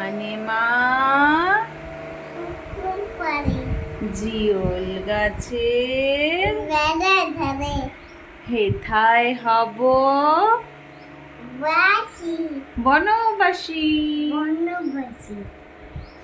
এখানে মা জিওল গাছের হেথায় হব। বনবাসী। বনবাসী।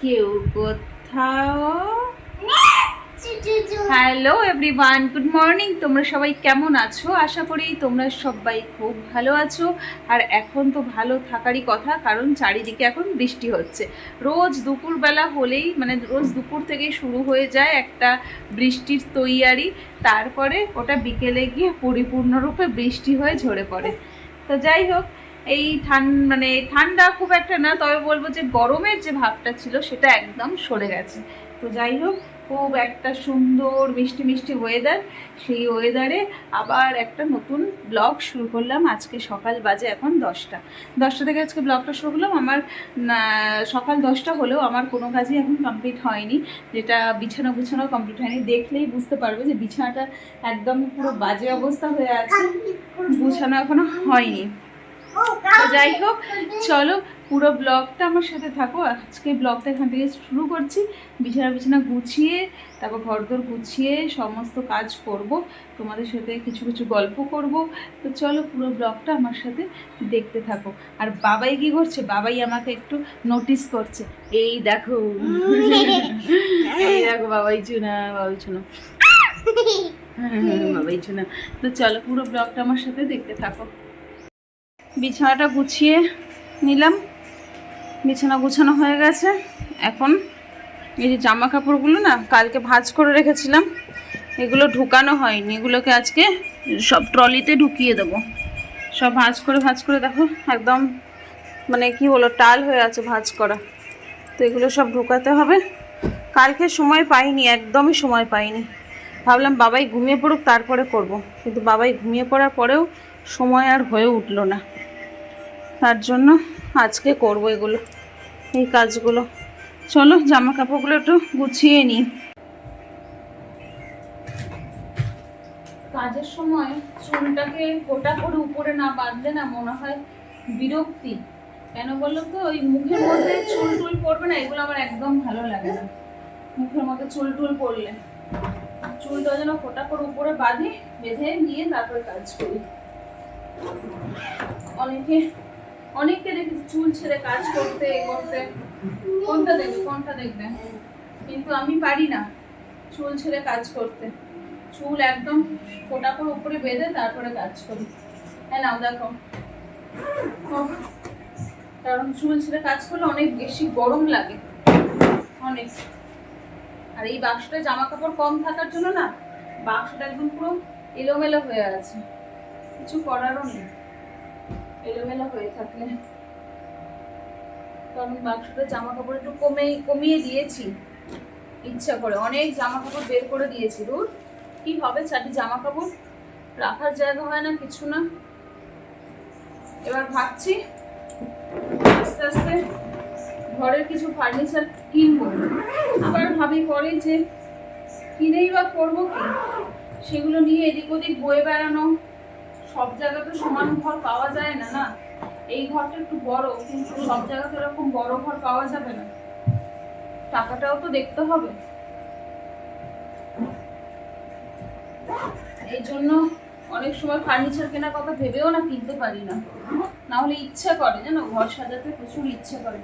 কেউ কোথাও হ্যালো এভরিওয়ান গুড মর্নিং তোমরা সবাই কেমন আছো? আশা করি তোমরা সবাই খুব ভালো আছো। আর এখন তো ভালো থাকারই কথা, কারণ চারিদিকে এখন বৃষ্টি হচ্ছে। রোজ দুপুরবেলা হলেই মানে রোজ দুপুর থেকে শুরু হয়ে যায় একটা বৃষ্টির তৈয়ারি। তারপরে ওটা বিকেলে গিয়ে পরিপূর্ণরূপে বৃষ্টি হয়ে ঝরে পড়ে। তো যাই হোক, এই ঠান মানে ঠান্ডা খুব একটা না, তবে বলব যে গরমের যে ভাবটা ছিল, সেটা একদম সরে গেছে। তো যাই হোক খুব একটা সুন্দর মিষ্টি মিষ্টি ওয়েদার সেই ওয়েদারে আবার একটা নতুন ব্লগ শুরু করলাম। আজকে সকাল বাজে এখন দশটা। দশটা থেকে আজকে ব্লগটা শুরু করলাম। আমার সকাল দশটা হলেও আমার কোনো কাজই এখন কমপ্লিট হয়নি। যেটা বিছানা গুছানো কমপ্লিট হয়নি। দেখলেই বুঝতে পারবে যে বিছানাটা একদম পুরো বাজে অবস্থা হয়ে আছে। গুছানো এখনও হয়নি। যাই হোক, চলো পুরো ব্লগটা আমার সাথে থাকো। আজকে ব্লগটা এখান থেকে শুরু করছি। বিছানা বিছানা গুছিয়ে তারপর ঘরদোর গুছিয়ে সমস্ত কাজ করব। তোমাদের সাথে কিছু কিছু গল্প করব। তো চলো পুরো ব্লগটা আমার সাথে দেখতে থাকো। আর বাবাই কি করছে? বাবাই আমাকে একটু নোটিস করছে। এই দেখো। এই দেখো বাবাই চুনা বাবাই চুনা। বাবাই চুনা। তো চলো পুরো ব্লগটা আমার সাথে দেখতে থাকো। বিছানাটা গুছিয়ে নিলাম। বিছানা গুছানো হয়ে গেছে। এখন এই যে জামা কাপড়গুলো না, কালকে ভাঁজ করে রেখেছিলাম, এগুলো ঢুকানো হয়নি। এগুলোকে আজকে সব ট্রলিতে ঢুকিয়ে দেবো। সব ভাঁজ করে ভাঁজ করে দেখো, একদম মানে কি হলো টাল হয়ে আছে ভাঁজ করা। তো এগুলো সব ঢুকাতে হবে। কালকে সময় পাইনি, একদমই সময় পাইনি। ভাবলাম বাবাই ঘুমিয়ে পড়ুক, তারপরে করব। কিন্তু বাবাই ঘুমিয়ে পড়ার পরেও সময় আর হয়ে উঠল না। তার জন্য আজকে করব এগুলো, এই কাজগুলো। চলো জামা কাপড়গুলো একটু গুছিয়ে নিই। কাজের সময় চুলটাকে গোটা করে উপরে না বাঁধলে না মনে হয় বিরক্তি। কেন বলল তো? ওই মুখের মধ্যে চুল টুল পড়বে না, এগুলো আমার একদম ভালো লাগে না। মুখের মধ্যে চুল টুল পড়লে। চুলটা যেন ফোটা করে উপরে বাঁধি, বেঁধে নিয়ে তারপরে কাজ করি। অনেকে অনেককে দেখেছি চুল ছেড়ে কাজ করতে করতে। কোনটা দেখবে কোনটা দেখবে? কিন্তু আমি পারি না চুল ছেড়ে কাজ করতে। চুল একদম ফোটা করে উপরে বেঁধে তারপরে কাজ করি। হ্যাঁ নাও দেখো। কারণ চুল ছেড়ে কাজ করলে অনেক বেশি গরম লাগে। অনেক। আর এই বাক্সটা জামা কাপড় কম থাকার জন্য না, বাক্সটা একদম পুরো এলোমেলো হয়ে আছে। কিছু করারও নেই। এলোমেলো হয়ে থাকলে কারণ বাক্সটা জামা কাপড় একটু কমে কমিয়ে দিয়েছি। ইচ্ছা করে। অনেক জামা কাপড় বের করে দিয়েছি। দূর কি হবে চারটি জামা কাপড় রাখার জায়গা হয় না, কিছু না। এবার ভাবছি, আস্তে আস্তে ঘরের কিছু ফার্নিচার কিনবো। আবার ভাবি পরে যে কিনেই বা করব কি? সেগুলো নিয়ে এদিক ওদিক বয়ে বেড়ানো। সব জায়গায় তো সমান ঘর পাওয়া যায় না না? এই ঘরটা একটু বড়, কিন্তু সব জায়গাতে এরকম বড় ঘর পাওয়া যাবে না। টাকাটাও তো দেখতে হবে। এই জন্য অনেক সময় ফার্নিচার কেনার কথা ভেবেও না কিনতে পারি না। না হলে ইচ্ছা করে, জানো? ঘর সাজাতে প্রচুর ইচ্ছে করে।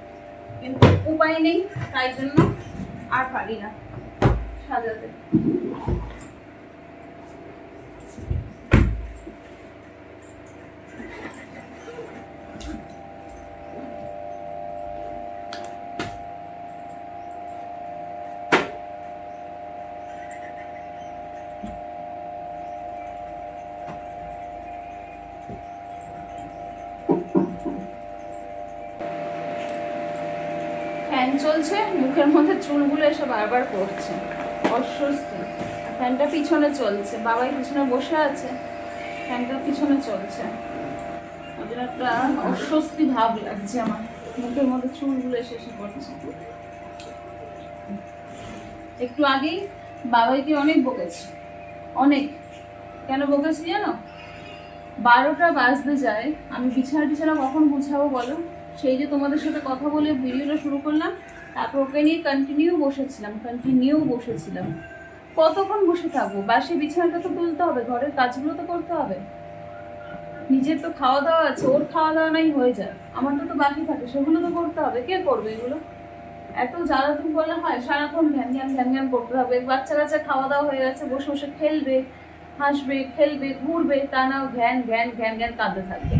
কিন্তু উপায় নেই, তাই জন্য আর পারি না সাজাতে। চলছে, মুখের মধ্যে চুলগুলো এসে বারবার করছে অস্বস্তি। ফ্যানটা পিছনে চলছে। বাবাই পিছনে বসে আছে। ফ্যানটা পিছনে চলছে। ওদের একটা অস্বস্তি ভাব লাগছে আমার। মুখের মধ্যে চুলগুলো এসে এসে পড়ছে। একটু আগেই বাবাইকে অনেক বকেছি। অনেক। কেন বকেছি জানো? বারোটা বাজতে যায়। আমি বিছানা টিছানা কখন গুছাবো বলো? সেই যে তোমাদের সাথে কথা বলে ভিডিওটা শুরু করলাম তারপর ওকে নিয়ে কন্টিনিউ বসেছিলাম কন্টিনিউ বসেছিলাম। কতক্ষণ বসে থাকব? বাসে, বিছানাটা তো তুলতে হবে, ঘরের কাজগুলো তো করতে হবে। নিজের তো খাওয়া দাওয়া আছে, ওর খাওয়া দাওয়া নাই হয়ে যায় আমারটা তো বাকি থাকে, সেগুলো তো করতে হবে। কে করবে এগুলো? এত জ্বালাতন বলে হয়, সারাক্ষণ ঘ্যান ঘ্যান ঘ্যান ঘ্যান করতে হবে। বাচ্চা কাচ্চা খাওয়া দাওয়া হয়ে গেছে বসে বসে খেলবে, হাসবে, খেলবে, ঘুরবে, তা না ঘ্যান ঘ্যান ঘ্যান ঘ্যান কাঁদতে থাকবে।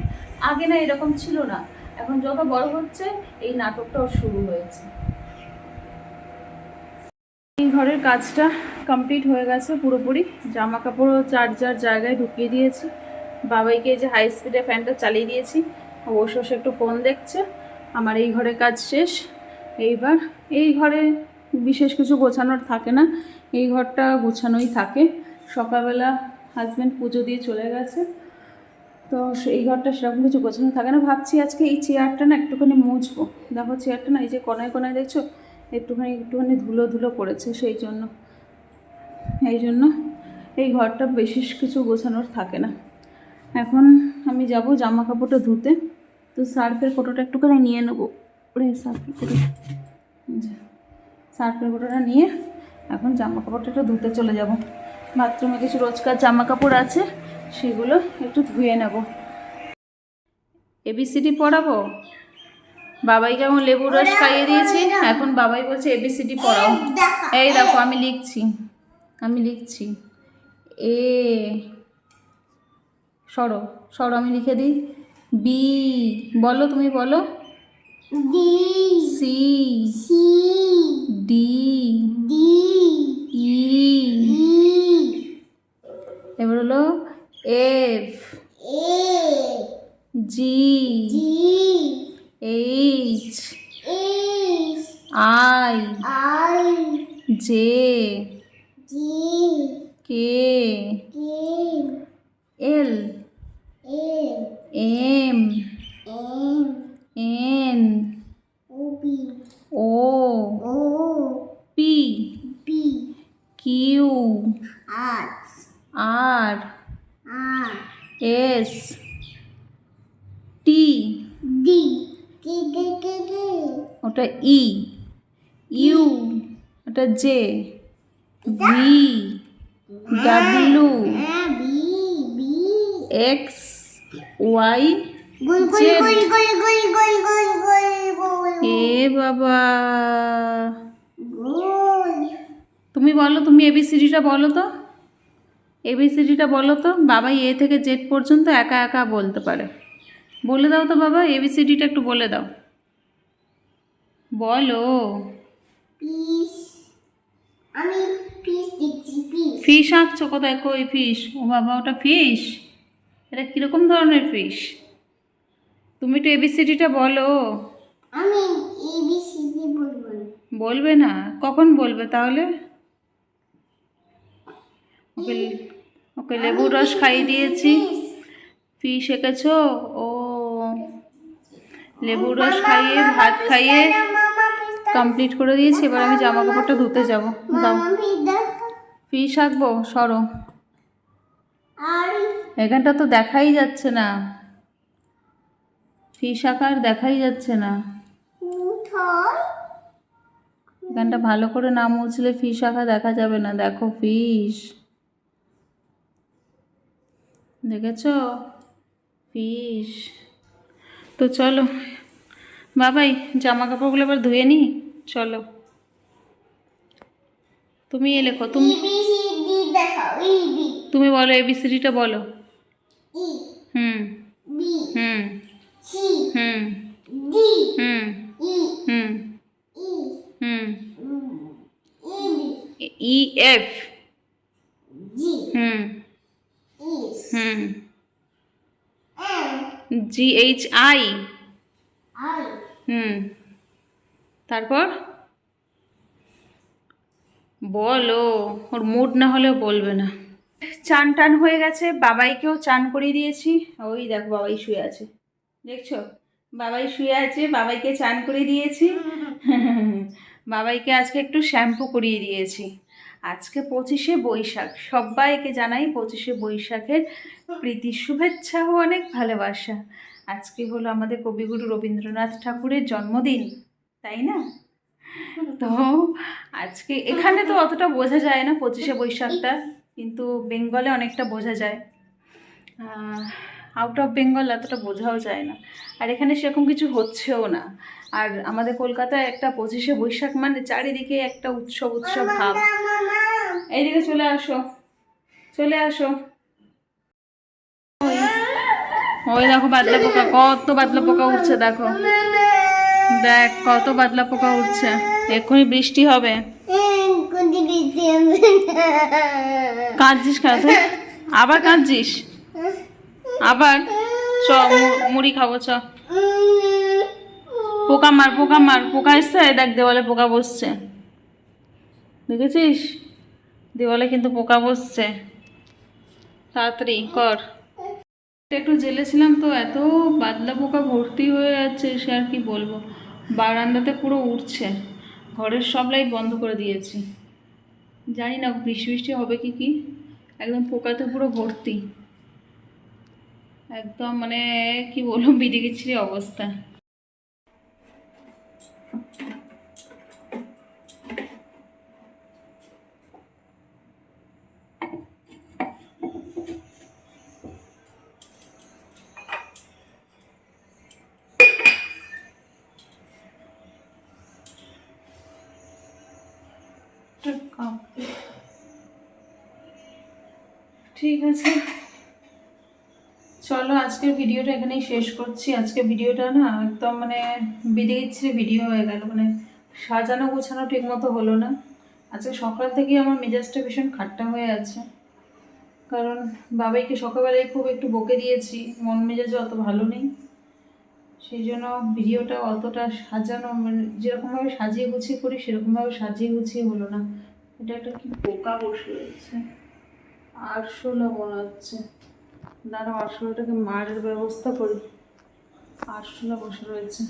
আগে না এরকম ছিল না। এখন যত বড় হচ্ছে, এই নাটকটাও শুরু হয়েছে। ঘরের কাজটা কমপ্লিট হয়ে গেছে পুরোপুরি। জামা কাপড়ও যার যার জায়গায় ঢুকিয়ে দিয়েছি। বাবাইকে যে হাই স্পিডে ফ্যানটা চালিয়ে দিয়েছি। অবশ্য বসে একটু ফোন দেখছে। আমার এই ঘরের কাজ শেষ। এইবার এই ঘরে বিশেষ কিছু গোছানোর থাকে না। এই ঘরটা গোছানোই থাকে। সকালবেলা হাজব্যান্ড পুজো দিয়ে চলে গেছে। তো এই ঘরটা সেরকম কিছু গোছানো থাকে না। ভাবছি আজকে এই চেয়ারটা না একটুখানি মুছবো। দেখো চেয়ারটা না এই যে কোনায় কোনায় দেখছ? একটুখানি একটুখানি ধুলো ধুলো পড়েছে, সেই জন্য, এই জন্য এই ঘরটা বিশেষ কিছু গোছানোর থাকে না। এখন আমি যাব জামা কাপড়টা ধুতে, তো সার্ফের কোটোটা একটুখানি নিয়ে নেব। ওরে, সার্ফের কোটো সার্ফের কোটোটা নিয়ে এখন জামা কাপড়টা একটু ধুতে চলে যাব। বাথরুমে কিছু রোজকার জামা কাপড় আছে, সেগুলো একটু ধুয়ে নেব। এবিসিডি পড়াবো? বাবাই কেমন লেবুর রস খাইয়ে দিয়েছি? এখন বাবাই বলছে এবিসিডি পড়াও। এই দেখো আমি লিখছি। আমি লিখছি। এ সরো সরো আমি লিখে দিই। বি বলো তুমি বলো। C D D E E এবার হলো F A G G H H I I J G K K L A M M N O P Q R S T D ওটা ই ইউ ওটা J V W B B X Y এ বাবা। তুমি বলো তুমি এবিসিডিটা বলো তো। এবিসিডিটা বলো তো। বাবাই এ থেকে জেড পর্যন্ত একা একা বলতে পারে। বলে দাও তো বাবা এবিসিডিটা একটু বলে দাও। বলো। আমি দেখছি পিস ফিশ আঁকছো কোথায়? কই ফিশ? ও বাবা ওটা ফিশ? এটা কীরকম ধরনের ফিশ? তুমি তো এবিসিডিটা বলো। আমি এ বি সি ডি বলব বলবে না? কখন বলবে তাহলে? ওকে ওকে লেবুর রস খাইয়ে দিয়েছি। ফিশ এঁকেছো ও লেবুর রস খাইয়ে ভাত খাইয়ে কমপ্লিট করে দিয়েছি। এবার আমি জামা কাপড়টা ধুতে যাব। যাও। ফিশ আঁকবো সরো। এখানটা তো দেখাই যাচ্ছে না। ফিশ আঁকার দেখাই যাচ্ছে না। এখানটা ভালো করে না মুছলে ফিশ আঁকা দেখা যাবে না। দেখো ফিশ দেখেছ? ফিশ তো চলো। বাবাই জামা কাপড়গুলো এবার ধুয়ে নি? চলো। তুমি এ লেখো। তুমি তুমি বলো এবিসিডিটা বলো। হুম। হুম। সি হুম হুম হুম হুম ই এফ জি হুম হুম জি এইচ আই হুম তারপর? বলো ওর মুড না হলেও বলবে না। চান টান হয়ে গেছে বাবাইকেও চান করিয়ে দিয়েছি। ওই দেখো বাবাই শুয়ে আছে। দেখছ? বাবাই শুয়ে আছে বাবাইকে চান করিয়ে দিয়েছি। বাবাইকে আজকে একটু শ্যাম্পু করিয়ে দিয়েছি। আজকে পঁচিশে বৈশাখ। সবাইকে জানাই পঁচিশে বৈশাখের প্রীতি শুভেচ্ছা ও অনেক ভালোবাসা। আজকে হলো আমাদের কবিগুরু রবীন্দ্রনাথ ঠাকুরের জন্মদিন তাই না? তো আজকে এখানে তো অতটা বোঝা যায় না পঁচিশে বৈশাখটা কিন্তু বেঙ্গলে অনেকটা বোঝা যায়। আউট অফ বেঙ্গল এতটা বোঝাও যায় না। আর এখানে সেরকম কিছু হচ্ছেও না। আর আমাদের কলকাতায় একটা পঁচিশে বৈশাখ মানে চারিদিকে একটা উৎসব উৎসব ভাব। এইদিকে চলে আসো। চলে আসো। ওই দেখো বাদলা পোকা কত বাদলা পোকা উঠছে দেখো। দেখ কত বাদলা পোকা উঠছে। এক্ষুনি বৃষ্টি হবে। কাঁদছিস তুই? আবার কাঁদছিস? আবার চ মুড়ি খাব, চ। পোকা মার পোকা মার, পোকা এসছে? দেখ, দেওয়ালে পোকা বসছে। দেখেছিস? দেওয়ালে কিন্তু পোকা বসছে। তাড়াতাড়ি কর। একটু জেলেছিলাম তো, এত বাদলা পোকা ভর্তি হয়ে যাচ্ছে, সে আর কি বলব? বারান্দাতে পুরো উঠছে ঘরের সব লাইট বন্ধ করে দিয়েছি। জানি না বৃষ্টি বৃষ্টি হবে কি কি? একদম পোকাতে পুরো ভর্তি। একদম মানে কি বলব বিড়ি গেছিলি অবস্থা। ঠিক আছে। চলো, আজকের ভিডিওটা এখানেই শেষ করছি। আজকে ভিডিওটা না একদম মানে বেরিয়ে ইচ্ছে ভিডিও হয়ে গেল। মানে সাজানো গোছানো ঠিক মতো হলো না। আজকে সকাল থেকেই আমার মেজাজটা ভীষণ খাট্টা হয়ে আছে। কারণ বাবাইকে সকালবেলায় খুব একটু বকে দিয়েছি। মন মেজাজও অত ভালো নেই। সেই জন্য ভিডিওটা অতটা সাজানো মানে যেরকমভাবে সাজিয়ে গুছিয়ে করি, সেরকমভাবে সাজিয়ে গুছিয়ে হলো না। এটা একটা কি পোকা বসে রয়েছে। আরশোলা মনে হচ্ছে। দাঁড়াও আরশোলাটাকে মারের ব্যবস্থা করি। আরশোলা বসে রয়েছে।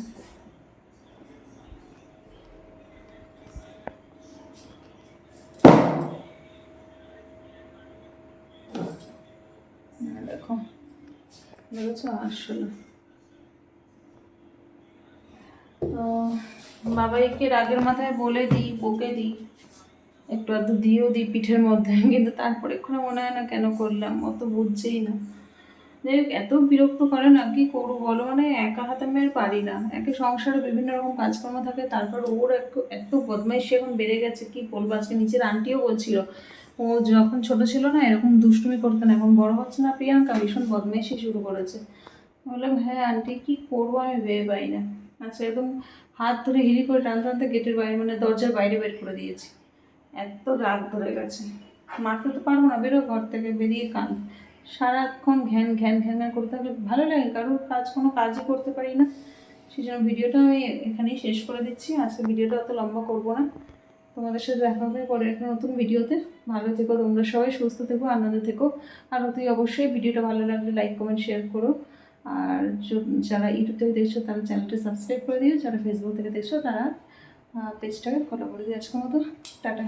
হ্যাঁ, তো বাবাইকে রাগের মাথায় বলে দিই বকে দিই। একটু আধটু দিয়েও দিই পিঠের মধ্যে কিন্তু তারপরে এক্ষুনি মনে হয় না কেন করলাম অত বুঝছেই না। এত বিরক্ত করে না, কি করব বলো? মানে একা হাতে আমি আর পারি না। একে সংসারে বিভিন্ন রকম কাজকর্ম থাকে, তারপর ওর এত বদমাইশি এখন বেড়ে গেছে, কি বলব আজকে নিচের আন্টিও বলছিল, ও যখন ছোট ছিল না, এরকম দুষ্টুমি করতো না, এখন বড় হচ্ছে না প্রিয়াঙ্কা, ভীষণ বদমাইশি শুরু করেছে। বললাম হ্যাঁ আন্টি, কি করব আমি ভেবে পাই না। আচ্ছা একদম হাত ধরে হিড়ি করে টানতে টানতে গেটের বাইরে মানে দরজার বাইরে বের করে দিয়েছি। এত রাগ ধরে গেছে। মারতে তো পারব না, বেরো ঘর থেকে, বেরিয়ে কান সারাক্ষণ ঘ্যান ঘ্যান ঘ্যান ঘ্যান করতে থাকলে ভালো লাগে, কারোর কাজ কোনো কাজই করতে পারি না। সেই জন্য ভিডিওটা আমি এখানেই শেষ করে দিচ্ছি। আজকে ভিডিওটা অত লম্বা করব না। তোমাদের সাথে দেখা হবে পরে একটা নতুন ভিডিওতে। ভালো থেকো তোমরা সবাই, সুস্থ থেকো, আনন্দ থেকো। আর তুই অবশ্যই ভিডিওটা ভালো লাগলে লাইক কমেন্ট শেয়ার করো। আর যারা ইউটিউব থেকে দেখছ, তারা চ্যানেলটা সাবস্ক্রাইব করে দিও। যারা ফেসবুক থেকে দেখছ, তারা পেজটাকে ফলো করে দিও আজকের মতো। টাটা।